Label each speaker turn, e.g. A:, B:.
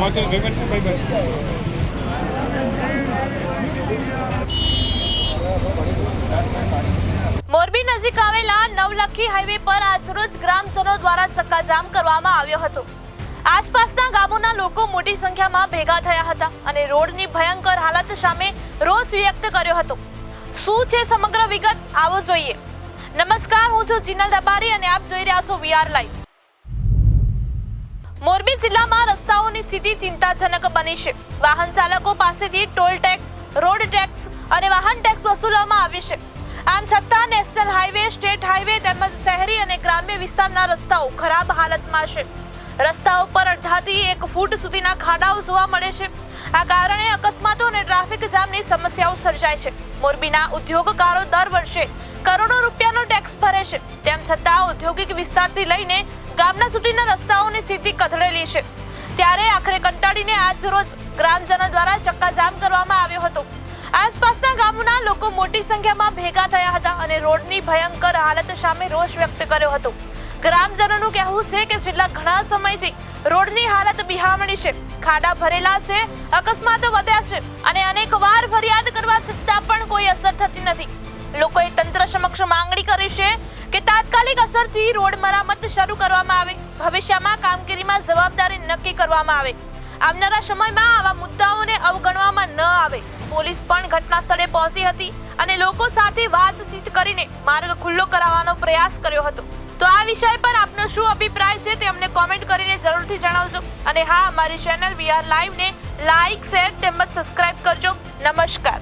A: મોચો ભાઈબંધ છે ભાઈબંધ
B: મોરબી નજીક આવેલા નવલખી હાઈવે પર આજરોજ ગ્રામજનો દ્વારા ચક્કાજામ કરવામાં આવ્યો હતો. આસપાસના ગામોના લોકો મોટી સંખ્યામાં ભેગા થયા હતા અને રોડની ભયંકર હાલત સામે રોષ વ્યક્ત કર્યો હતો. શું છે સમગ્ર વિગત? આવો જોઈએ. નમસ્કાર, હું છું જીનલ દબારી અને આપ જોઈ રહ્યા છો વીઆર લાઈવ. મોરબી જિલ્લામાં રસ્તાઓની સ્થિતિ ચિંતાજનક બની છે. વાહન ચાલકો પાસેથી ટોલ ટેક્સ, રોડ ટેક્સ અને વાહન ટેક્સ વસૂલવામાં આવે છે. આમ છતાં નેશનલ હાઈવે સ્ટેટ હાઈવે તેમજ શહેરી અને ગ્રામ્ય વિસ્તારના રસ્તાઓ ખરાબ હાલતમાં છે. રસ્તાઓ પર અડધાથી એક ફૂટ સુધીના ખાડાઓ જોવા મળે છે. આ કારણે અકસ્માતો અને ટ્રાફિક જામની સમસ્યાઓ સર્જાય છે. મોરબીના ઉદ્યોગકારો દર વર્ષે કરોડો રૂપિયાનો ટેક્સ ભરે છે. તેમ છતાં ઔદ્યોગિક વિસ્તારથી લઈને ગામના સુધીના રસ્તાઓની સ્થિતિ કથળેલી છે. ત્યારે આખરે કંટાળીને આજ રોજ ગ્રામજનો દ્વારા ચક્કાજામ કરવામાં આવ્યો હતો. આસપાસના ગામોના લોકો મોટી સંખ્યામાં ભેગા થયા હતા અને રોડની ભયંકર હાલત સામે રોષ વ્યક્ત કર્યો હતો. ગ્રામજનોનું કહેવું છે કે છેલ્લા ઘણા સમયથી રોડની હાલત બિહામણી છે. ખાડા ભરેલા છે, અકસ્માતો વધ્યા છે અને અનેક વાર ફરિયાદ કરવા છતાં પણ કોઈ અસર થતી નથી. લોકોએ તંત્ર સમક્ષ માંગણી કરી છે કે તાત્કાલિક અસરથી રોડ મરામત શરૂ કરવામાં આવે. ભવિષ્યમાં કામગીરીમાં જવાબદારી નક્કી કરવામાં આવે. આવનારા સમયમાં આવા મુદ્દાઓને અવગણવામાં ન આવે. પોલીસ પણ ઘટના સ્થળે પહોંચી હતી અને લોકો સાથે વાતચીત કરીને માર્ગ ખુલ્લો કરાવવાનો પ્રયાસ કર્યો હતો. તો આ વિષય પર આપનો શું અભિપ્રાય છે તે અમને કોમેન્ટ કરીને જરૂરથી જણાવજો. અને હા અમારી ચેનલ વીઆર લાઈવને લાઈક શેર તેમજ સબસ્ક્રાઇબ કરજો. નમસ્કાર.